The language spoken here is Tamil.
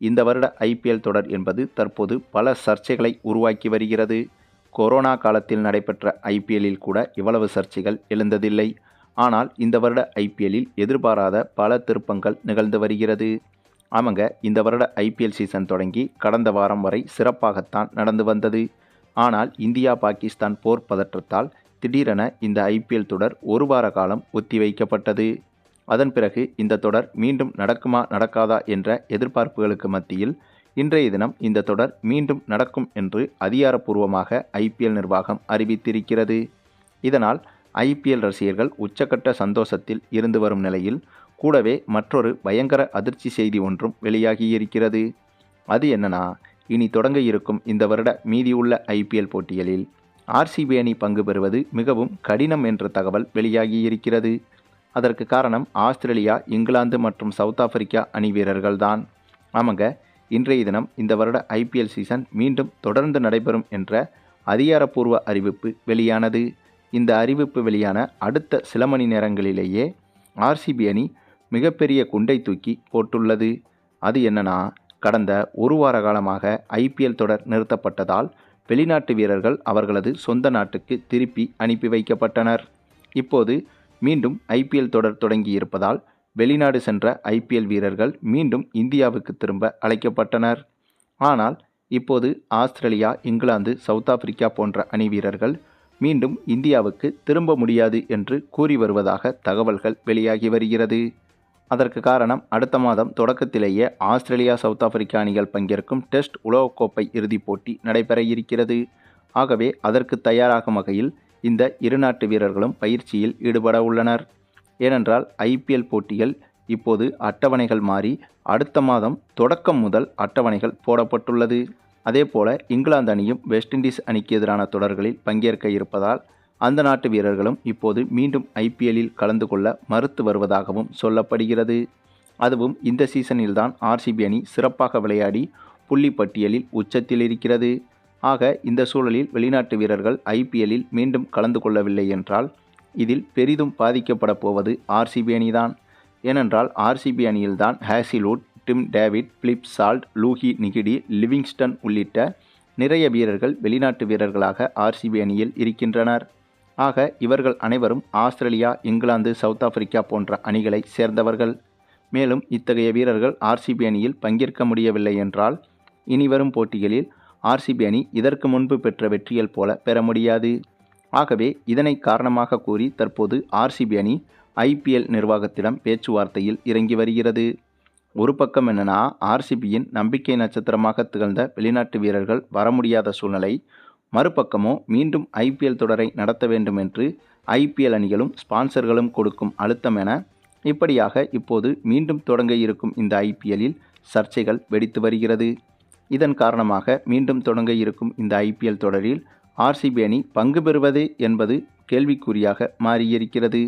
இந்த வருட ஐபிஎல் தொடர் என்பது தற்போது பல சர்ச்சைகளை உருவாக்கி வருகிறது. கொரோனா காலத்தில் நடைபெற்ற ஐபிஎல்லில் கூட இவ்வளவு சர்ச்சைகள் எழுந்ததில்லை. ஆனால் இந்த வருட ஐபிஎல்லில் எதிர்பாராத பல திருப்பங்கள் நிகழ்ந்து வருகிறது. ஆமாங்க இந்த வருட ஐபிஎல் சீசன் தொடங்கி கடந்த வாரம் வரை சிறப்பாகத்தான் நடந்து வந்தது. ஆனால் இந்தியா பாகிஸ்தான் போர் பதற்றத்தால் திடீரென இந்த ஐபிஎல் தொடர் ஒரு வார காலம் ஒத்திவைக்கப்பட்டது. அதன் பிறகு இந்த தொடர் மீண்டும் நடக்குமா நடக்காதா என்ற எதிர்பார்ப்புகளுக்கு மத்தியில் இன்றைய தினம் இந்த தொடர் மீண்டும் நடக்கும் என்று அதிகாரப்பூர்வமாக ஐபிஎல் நிர்வாகம் அறிவித்திருக்கிறது. இதனால் ஐபிஎல் ரசிகர்கள் உச்சக்கட்ட சந்தோஷத்தில் இருந்து வரும் நிலையில் கூடவே மற்றொரு பயங்கர அதிர்ச்சி செய்தி ஒன்றும் வெளியாகியிருக்கிறது. அது என்னன்னா இனி தொடங்க இருக்கும் இந்த வருட மீதியுள்ள ஐபிஎல் போட்டிகளில் ஆர்சிபி அணி பங்கு பெறுவது மிகவும் கடினம் என்ற தகவல் வெளியாகியிருக்கிறது. அதற்கு காரணம் ஆஸ்திரேலியா இங்கிலாந்து மற்றும் சவுத் ஆப்பிரிக்கா அணி வீரர்கள் தான் ஆமாங்க இன்றைய தினம் இந்த வருட ஐபிஎல் சீசன் மீண்டும் தொடர்ந்து நடைபெறும் என்ற அதிகாரப்பூர்வ அறிவிப்பு வெளியானது. இந்த அறிவிப்பு வெளியான அடுத்த சில மணி நேரங்களிலேயே ஆர்சிபி அணி மிகப்பெரிய குண்டை தூக்கி போட்டுள்ளது. அது என்னன்னா கடந்த ஒரு வார காலமாக ஐபிஎல் தொடர் நிறுத்தப்பட்டதால் வெளிநாட்டு வீரர்கள் அவர்களது சொந்த நாட்டுக்கு திருப்பி அனுப்பி வைக்கப்பட்டனர். இப்போது மீண்டும் ஐபிஎல் தொடர் தொடங்கி இருப்பதால் வெளிநாடு சென்ற ஐபிஎல் வீரர்கள் மீண்டும் இந்தியாவுக்கு திரும்ப அழைக்கப்பட்டனர். ஆனால் இப்போது ஆஸ்திரேலியா இங்கிலாந்து சவுத் ஆப்பிரிக்கா போன்ற அணி வீரர்கள் மீண்டும் இந்தியாவுக்கு திரும்ப முடியாது என்று கூறி வருவதாக தகவல்கள் வெளியாகி வருகிறது. அதற்கு காரணம் அடுத்த மாதம் தொடக்கத்திலேயே ஆஸ்திரேலியா சவுத் ஆப்பிரிக்கா அணிகள் பங்கேற்கும் டெஸ்ட் உலகக்கோப்பை இறுதிப் போட்டி நடைபெற இருக்கிறது. ஆகவே அதற்கு தயாராகும் வகையில் இந்த இரு நாட்டு வீரர்களும் பயிற்சியில் ஈடுபட உள்ளனர். ஏனென்றால் ஐபிஎல் போட்டிகள் இப்போது அட்டவணைகள் மாறி அடுத்த மாதம் தொடக்கம் முதல் அட்டவணைகள் போடப்பட்டுள்ளது. அதேபோல இங்கிலாந்து அணியும் வெஸ்ட் இண்டீஸ் அணிக்கு எதிரான தொடர்களில் பங்கேற்க இருப்பதால் அந்த நாட்டு வீரர்களும் இப்போது மீண்டும் ஐபிஎல்லில் கலந்து கொள்ள மறுத்து வருவதாகவும் சொல்லப்படுகிறது. அதுவும் இந்த சீசனில்தான் ஆர்சிபி அணி சிறப்பாக விளையாடி புள்ளி பட்டியலில் உச்சத்தில் இருக்கிறது. ஆக இந்த சூழலில் வெளிநாட்டு வீரர்கள் ஐபிஎல்லில் மீண்டும் கலந்து கொள்ளவில்லை என்றால் இதில் பெரிதும் பாதிக்கப்பட போவது ஆர்சிபி அணிதான். ஏனென்றால் RCB அணியில்தான் Hazlewood Tim David Philip Salt லூஹி Ngidi Livingstone உள்ளிட்ட நிறைய வீரர்கள் வெளிநாட்டு வீரர்களாக ஆர்சிபி அணியில் இருக்கின்றனர். ஆக இவர்கள் அனைவரும் ஆஸ்திரேலியா இங்கிலாந்து சவுத் ஆப்பிரிக்கா போன்ற அணிகளை சேர்ந்தவர்கள். மேலும் இத்தகைய வீரர்கள் ஆர்சிபி அணியில் பங்கேற்க முடியவில்லை என்றால் இனிவரும் போட்டிகளில் ஆர்சிபி அணி இதற்கு முன்பு பெற்ற வெற்றிகள் போல பெற முடியாது. ஆகவே இதனை காரணமாக கூறி தற்போது ஆர்சிபி அணி ஐபிஎல் நிர்வாகத்திடம் பேச்சுவார்த்தையில் இறங்கி வருகிறது. ஒரு பக்கம் என்னன்னா ஆர்சிபியின் நம்பிக்கை நட்சத்திரமாக திகழ்ந்த வெளிநாட்டு வீரர்கள் வர முடியாத சூழ்நிலை. மறுபக்கமோ மீண்டும் ஐபிஎல் தொடரை நடத்த வேண்டும் என்று ஐபிஎல் அணிகளும் ஸ்பான்சர்களும் கொடுக்கும் அழுத்தம் என இப்படியாக இப்போது மீண்டும் தொடங்க இருக்கும் இந்த ஐபிஎல்லில் சர்ச்சைகள் வெடித்து வருகிறது. இதன் காரணமாக மீண்டும் தொடங்க இருக்கும் இந்த ஐபிஎல் தொடரில் ஆர்சிபி அணி பங்கு பெறுவது என்பது கேள்விக்குறியாக மாறியிருக்கிறது.